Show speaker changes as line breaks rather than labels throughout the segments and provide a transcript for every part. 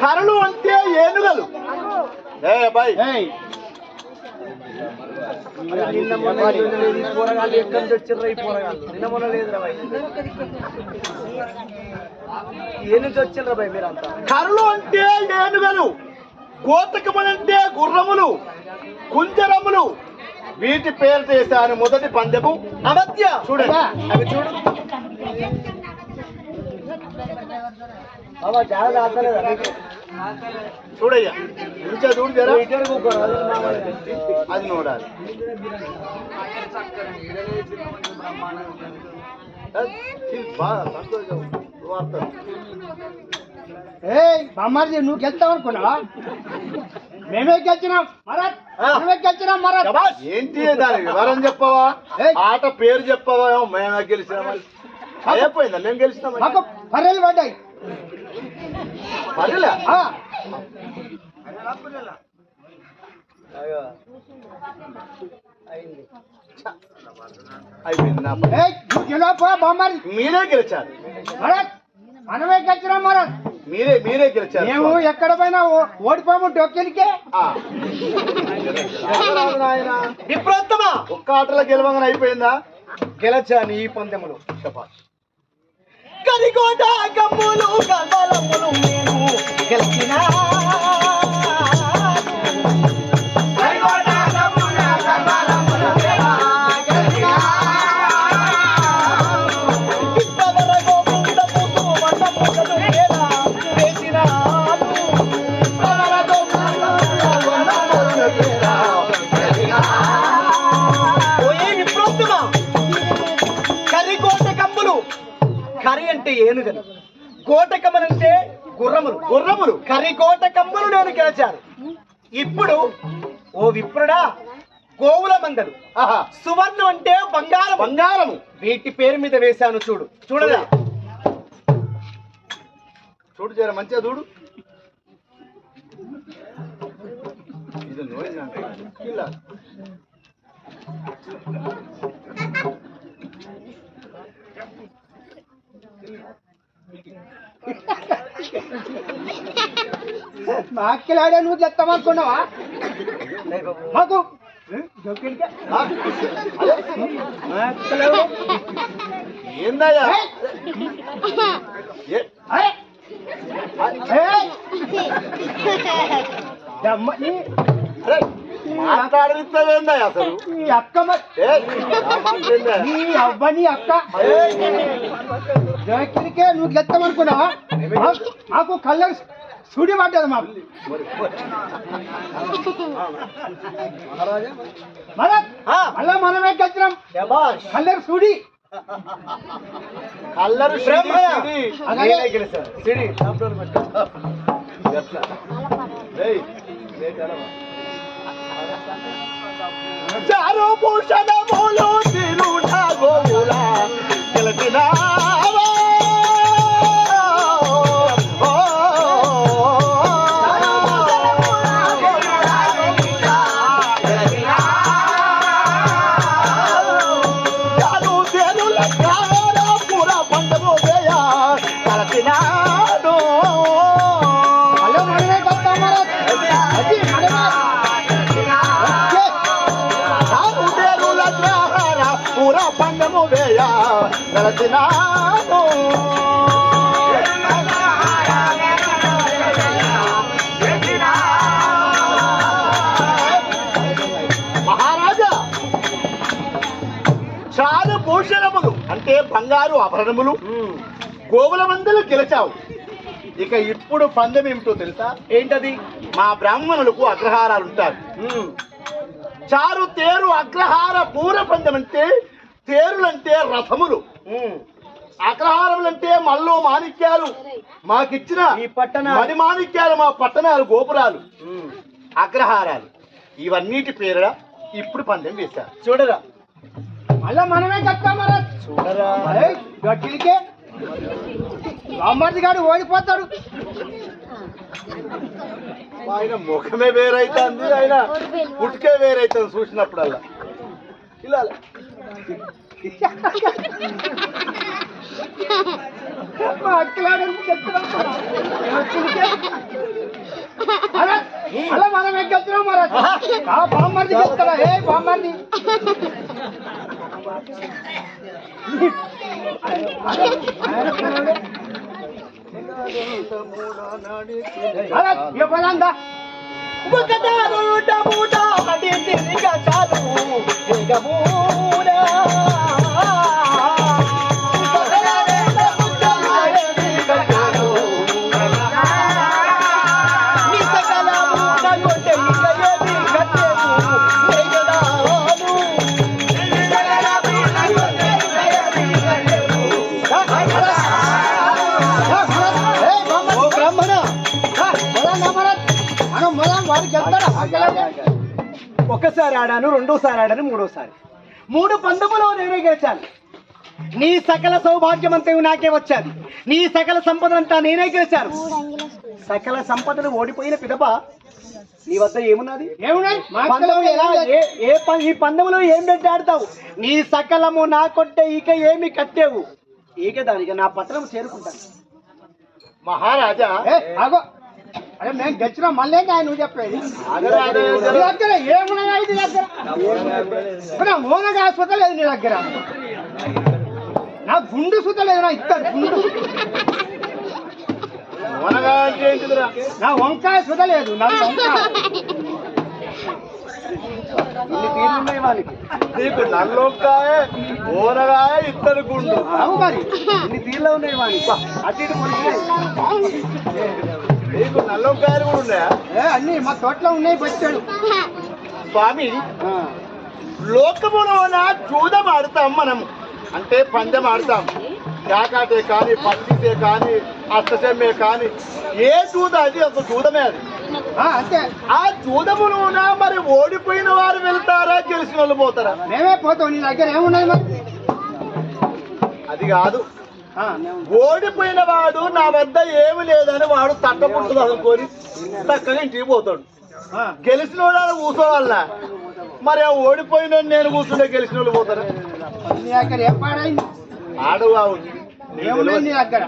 కర్రలు అంటే ఏనుగలు. ఏ నిన్న మొన్న పోరగాళ్ళు ఎక్కడి నుంచి వచ్చిర్రా ఈ నిన్న మొన్న లేదురా వచ్చిర్రా మీరంతా?
అంటే ఏనుగలు. గోతకములంటే గుర్రములు. కుంజరములు. వీటి పేరు చేశాను మొదటి పందెము.
అమత్య
చూడండి.
అవి చూడు.
చూడయ్యా. ఇంకా చూడు జరా.
అది
చూడాలి ఇది బాగా సంతోషం. వార్త
ఏయ్ బామ్మారి నువ్వు గెలుస్తావు అనుకున్నావా? మేమే గెలిచినాం మరత్. మేమే గెలిచినాం మరత్.
ఏంటి దాని వివరం చెప్పవా. ఆట పేరు చెప్పవా? మేమే గెలిచినామని. అయిపోయిందా? మేము గెలిచినామని.
మాకు పర్రెలు పడ్డాయి.
పర్లే అయిపోయింది నా
బామ్మారి
మీరే గెలిచారు.
మరత్ మనమే గెలిచినాం మరత్
మీరే మీరే గెలిచారు.
మేము ఎక్కడ పోయినా ఓ- ఓడిపోము డొక్కెలికే.
ఆ. ఎవరు నాయనా?
విప్రోత్తమా!
ఒక్క ఆటలో గెలవంగానే అయిపోయిందా?
గెలచాను ఈ పందెములు.
శభాష్.
కరిగోట గమ్ములు కదలములు నేను గెలిచినా. గుర్రములు కరి కోటకమ్ములు నేను గెలిచాను. ఇప్పుడు ఓ విప్రుడా గోవుల మందలు.
ఆహా.
సువర్ణం అంటే బంగారం
బంగారము.
వీటి పేరు మీద వేశాను చూడు. చూడరా?
చూడు చేర మంచిగా చూడు. ఇది నోయిందంటే ఇలా.
మా అక్కలాడే నువ్వు గెలుస్తాం అనుకున్నావా? మాకు?
ఏందయ్యా?
దమ్మ
అరే, మాట్లాడనిస్తావేందయ్యా అసలు.
నీ అక్క? నీ అవ్వ నీ అక్క. డొక్కెలికే నువ్వు మాకు- మాకు కళ్ళ సుడి పడ్డది మాకు. మళ్ళా మనమే
శబాష్
కల్లర్ సుడి.
కల్లరు సిడి. సిడి.
చారు
నేనే గెలిచాను సిడి టాప్లోనే పెట్టు.
గెలిచినాడు. మహారాజా చాలు భూషణములు. అంటే బంగారు ఆభరణములు. గోవుల మందులు గెలిచావు. ఇక ఇప్పుడు పందెం ఏమిటో తెలుసా?
ఏంటది?
మా బ్రాహ్మణులకు అగ్రహారాలు ఉంటారు. చారు తేరు అగ్రహార పూర పందెం అంటే తేరులంటే రథములు.
ఉమ్.
అగ్రహారములంటే మల్లో మాణిక్యాలు. మాకిచ్చిన
ఈ పట్టణ
మణి మాణిక్యాలు మా పట్టణాలు గోపురాలు. అగ్రహారాలు. ఇవన్నిటి పేరుడ ఇప్పుడు పందెం వేశారు.
చూడరా.
మళ్ళా మనమే గెలుస్తాం మరి.
చూడరా.
గాడు ఓడిపోతాడు.
ఆయన ముఖమే వేరైతుంది ఆయన పుట్టుకే వేరైతుంది చూసినప్పుడల్లా. ఇలా.
మా అక్కలాడు చెప్తున్నాం అరే, అలా మనం ఎక్కెత్తున్నాం మరి ఆ బామ్మర్ది గెలుస్తాడా ఏ బామ్మర్ది అలా ఇవ్వదా
ఒకదారుట మూట అడి తిరిగ చాలు దిగమూనా. ఆడాను రెండోసారి ఆడాను మూడోసారి. మూడు పందెములో నేనే గెలిచాను. నీ సకల సౌభాగ్యమంతా నాకే వచ్చాది నీ సకల సంపదంతా నేనే గెలిచాను. సకల సంపదలు ఓడిపోయిన పిదప నీ వద్ద ఏమున్నది? ఏ ఈ పందెములో ఏం పెట్టి ఆడతావు నీ సకలము నా కొట్టే ఈక ఏమి కట్టేవు? ఈక దానికి నా పత్రం చేరుకుంటాను.
మహారాజా
అరే మేము గెలిచినాం మళ్ళీ ఆయన నువ్వు చెప్పేది? నీ. దగ్గర ఏమున్నాయా ఇది దగ్గర. ఓనగా సుతలేదు నీ దగ్గర. నా గుండు సుతలేదు నా ఇస్తాను గుండు. నా వంకాయ నా
తీర్లు ఉన్నాయి వానికి.
నీకు నల్లొక్కాయ ఊరగాయ ఇత్తడి గుండు.
అవు మరి.
ఇన్ని తీర్లు ఉన్నాయి వానికి. అటు.
నీకు నల్లొక్కాయలు కూడా ఉన్నాయా?
ఏ అన్ని మా తోటలో ఉన్నాయి బచ్చాడు.
స్వామి లోకములోన జూదం ఆడతాం మనం అంటే పందెం ఆడతాం. కాకాటే కానీ పచ్చిసే కానీ అష్టసమ్మే కానీ ఏ జూద అది ఒక జూదమే అది.
అంతే.
ఆ జూదములోన మరి ఓడిపోయిన వారు వెళ్తారా గెలిచిన వాళ్ళు పోతారా?
మేమే పోతాం నీ దగ్గర ఏమున్నది మరి?
అది కాదు. ఓడిపోయిన వాడు నా వద్ద ఏమి లేదని వాడు తట్టపుంటుంది అనుకొని చక్కగా ఇంటికి పోతాడు. గెలిచిన వాడు కూర్చోవాలనా మరి ఆ ఓడిపోయిన నేను కూర్చుంటే గెలిచిన వాళ్ళు పోతారా ఆడు
ఏమున్నది నీ దగ్గర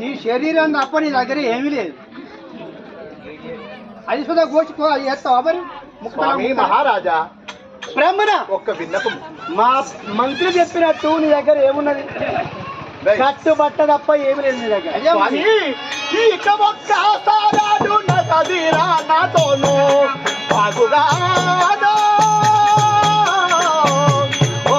నీ
శరీరం తప్ప నీ దగ్గర ఏమీ లేదు. అది సుధా కోసుకో చేస్తావా మరి?
స్వామి మహారాజా
బ్రాహ్మణ
ఒక్క విన్నపం.
మా మంత్రి చెప్పినట్టు నీ దగ్గర ఏమున్నది?
రేయ్,
కట్టు బట్ట తప్ప ఏమి లేదు నీ దగ్గర.
అదే
స్వామి ఇక ఒక్క సారాడు నగదిరా నాతోను. బాగుగాను ఓ,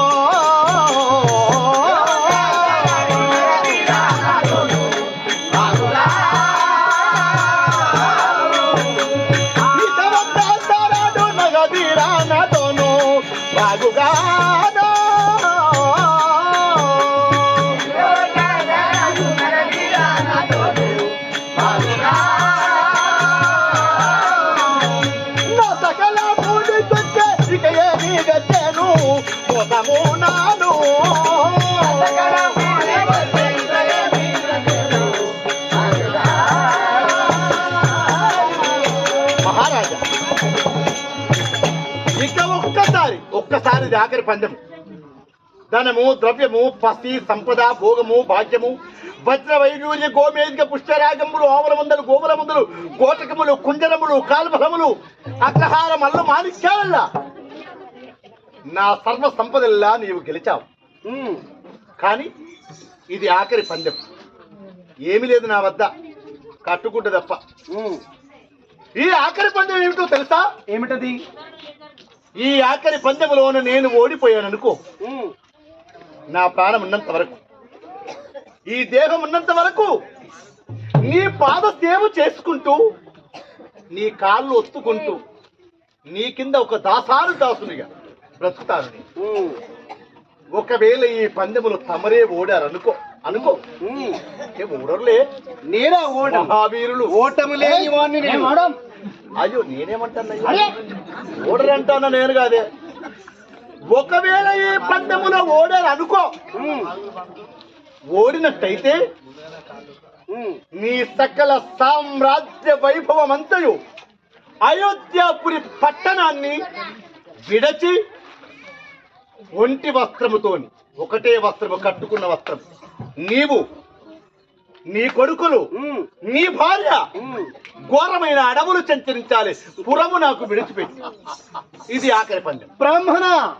ఇది ఆఖరి పందెం. ధనము ద్రవ్యము పసి సంపద భోగము భాగ్యము వజ్ర వైడూర్య గోమేదిక పుష్పరాగములు ఆవరమందలు గోములమందలు కోటకములు కుంజరములు కాల్బలములు అగ్రహార మల్ల మాణిక్యాలల్లా. నా సర్వ సంపదల్లా నీవు గెలిచావు. కానీ ఇది ఆఖరి పందెం. ఏమీ లేదు నా వద్ద. కట్టుకుంటే తప్ప. ఈ ఆఖరి పందెం ఏమిటో తెలుసా?
ఏమిటది?
ఈ ఆఖరి పందెంలోన నేను ఓడిపోయాను అనుకో. నా ప్రాణం ఉన్నంత వరకు. ఈ దేహం ఉన్నంత వరకు నీ పాద సేవ చేసుకుంటూ నీ కాళ్ళు ఒత్తుకుంటూ నీ కింద ఒక దాసారు దాసునిగా బ్రతుకుతాను. ఒకవేళ ఈ పందెములు తమరే ఓడారు అనుకో. అనుకో ఓడరులే?
నేనా ఓటం
మహావీరులు.
ఓటమి
అయ్యో నేనేమంటాను
అరే
ఓడరు అంటాను నేను కాదే ఒకవేళ ఈ పందెములో ఓడారు అనుకో. ఓడినట్టయితే. నీ సకల సామ్రాజ్య వైభవం అంతయు అయోధ్యాపురి పట్టణాన్ని విడచి ఒంటి వస్త్రముతోని ఒకటే వస్త్రము కట్టుకున్న వస్త్రం నీవు నీ కొడుకులు నీ భార్య. ఘోరమైన అడవులు సంచరించాలి. పురము నాకు విడిచిపెట్టి. ఇది ఆఖరి పందెం.
బ్రాహ్మణ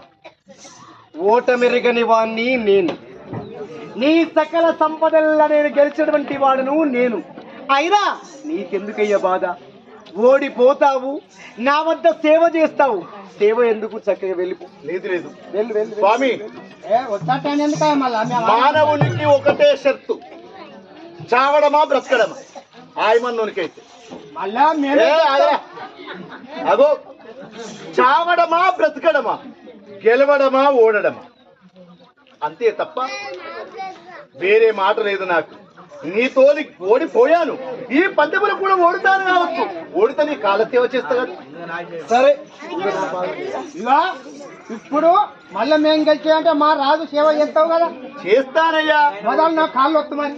ఓటమెరగని వాణ్ణి నేను. నీ సకల సంపదల్ల నేను గెలిచినటువంటి వాడును నేను. అయినా నీకెందుకయ్యా బాధ? ఓడిపోతావు నా వద్ద సేవ చేస్తావు. సేవ ఎందుకు చక్కగా వెళ్ళిపో?
లేదు లేదు.
వెళ్ళు.
స్వామి మానవునికి ఒకటే షర్తు. చావడమా బ్రతకడమా? ఆయమన్నోనికైతే. అగో. చావడమా బ్రతకడమా? గెలవడమా ఓడడమా? అంతే తప్ప వేరే మాట లేదు నాకు. నీతోని ఓడిపోయాను ఈ పందెములు కూడా ఓడుతాను కావచ్చు. ఓడితే నీ కాల సేవ చేస్తా కదా
సరే.
ఇగో ఇప్పుడు మళ్ళీ మేము గెలిచాయంటే మా రాజు సేవ చేస్తావు కదా?
చేస్తానయ్యా.
మొదలు నా కాళ్ళు వత్తు మరి.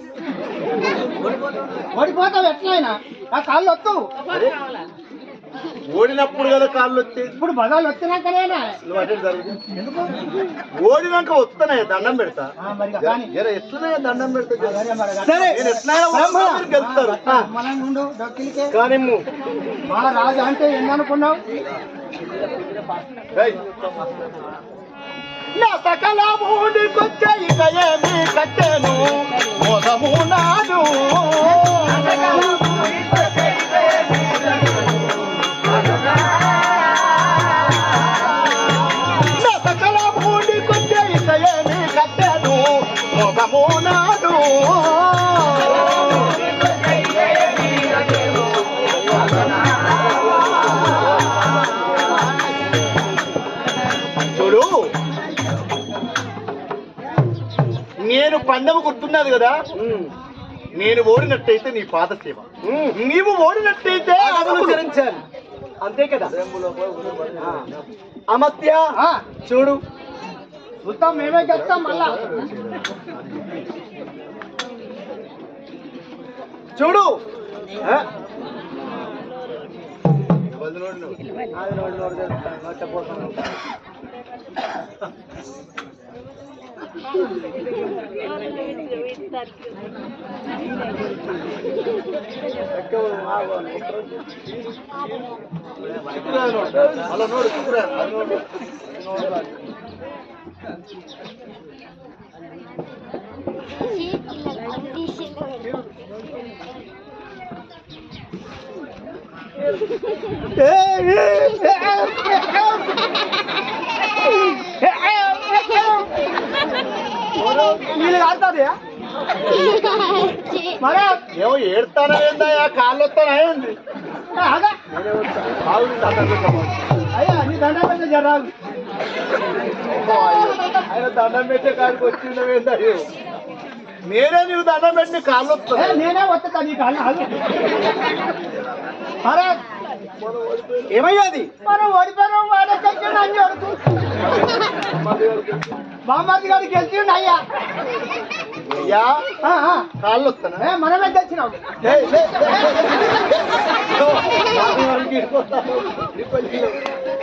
ఓడిపోతావు ఎట్లయినా? నా కాళ్ళు
అరే, ఓడినప్పుడు కదా కాళ్ళు వచ్చేది
ఇప్పుడు వచ్చినాకనేనా
జరుగు
ఎందుకు?
ఓడినాక వస్తున్నాయి దండం పెడతా.
ఆ, కానీ.
ఎట్లున్నాయో దండం పెడతా?
ఆ,
కానిమ్ము.
మా రాజు అంటే ఏందనుకున్నావు.
నా సకల గుర్తున్నది కదా? నేను ఓడినట్టయితే నీ పాద సేవ. నీవు ఓడినట్టయితే
అంతే కదా. అమత్య చూడు.
చూస్తాం మేమే గెలుస్తాం మళ్ళా.
చూడు. ఆ?
అలా
వీళ్ళు ఆడుతుంది
మరే?
ఏమో ఏడుతానా ఏందయ్యా కాళ్ళు వస్తానా ఏంది.
అయ్యా నీ దండ
అమ్మో, అయ్యో. ఆయన దండం పెట్టే కాడికి వచ్చిందవేందయ్యో నేనే నీకు దండం పెట్టి కాళ్ళు
ఏ,
వస్తున్నా
నేనే వస్తా నీ కాళ్ళు మరే.
ఏమయ్యాది
మనం ఓడిపోయినాం వాడే గెలిచిండు అన్ని బామ్మది గారు గెలిచిండు అయ్యా.
అయ్యా. కాళ్ళు వస్తానా
ఏ, మనమే గెలిచినాం.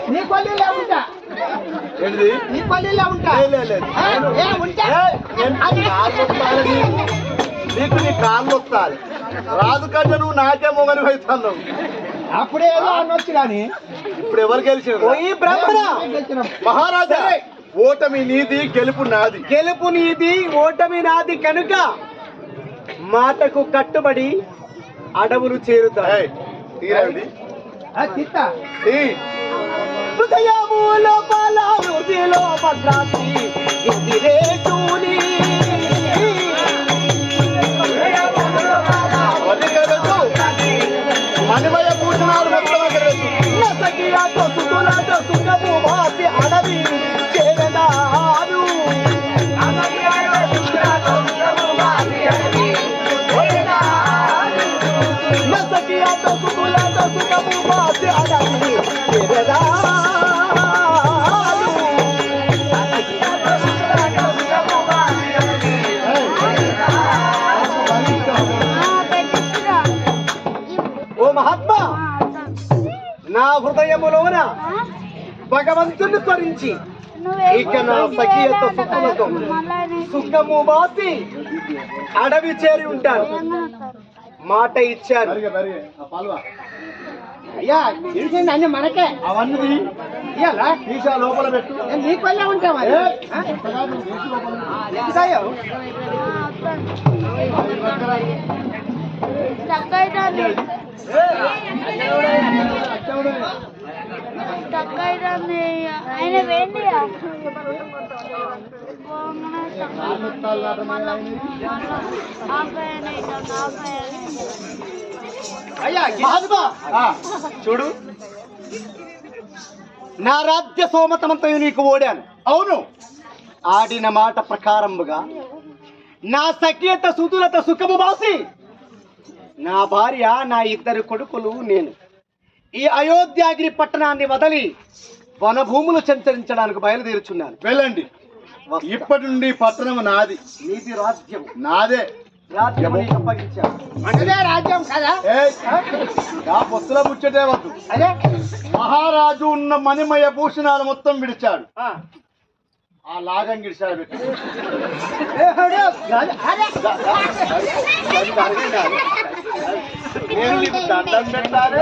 నీ పల్లీలో.
ఉంటా నీ పల్లీలే ఉంటా
లే, లే, లే.
ఏ, ఏ, ఉంటా.
ఏయ్, నేను నీ కాళ్ళు వస్తాను నీకు. నీ కాళ్ళు వస్తాయి రాదు కంటే నువ్వు నాకే మొగని అవుతున్నావు.
అప్పుడే ఏదో అనొచ్చు కానీ
ఇప్పుడు ఎవరు
గెలిచినాం?
మహారాజా ఓటమి నీది గెలుపు నాది.
గెలుపు నీది ఓటమి నాది కనుక మాటకు కట్టుబడి అడవులు చేరుతాయి. హృదయము లోపల హృదయలో భద్రాంతి హృదయములోన భగవంతుని స్మరించి ఇక నా సఖియత సుఖములతో సుఖము బాసి అడవి చేరి ఉంటాను. మాట ఇచ్చాను.
అయ్యా తెలిసింది అన్ని మనకే.
అవన్నీ
ఇయ్యాలా
తీసా లోపల పెట్టు.
నేను నీకు వల్లే ఉంటా మరి. ఆ?
ఆయన
చూడు. నా రాజ్య సోమతమంతో నీకు ఓడాను.
అవును.
ఆడిన మాట ప్రకారముగా నా సఖ్యత సుతులత సుఖము బాసి నా భార్య నా ఇద్దరు కొడుకులు నేను. ఈ అయోధ్యాగిరి పట్టణాన్ని వదలి వనభూములు సంచరించడానికి బయలుదేరుచున్నాను.
వెళ్ళండి. ఇప్పటి నుండి పట్టణం నాది.
నీది రాజ్యం.
నాదే.
రాజ్యం
కదా?
నా పొత్తుల ముచ్చటే వద్దు.
అదే.
మహారాజు ఉన్న మణిమయ భూషణాలు మొత్తం విడిచాడు.
ఆ.
ఆ లాగం గిడిచాడు. నేను నీకు దండం పెట్టాలి.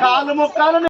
కాలు మొక్కాలని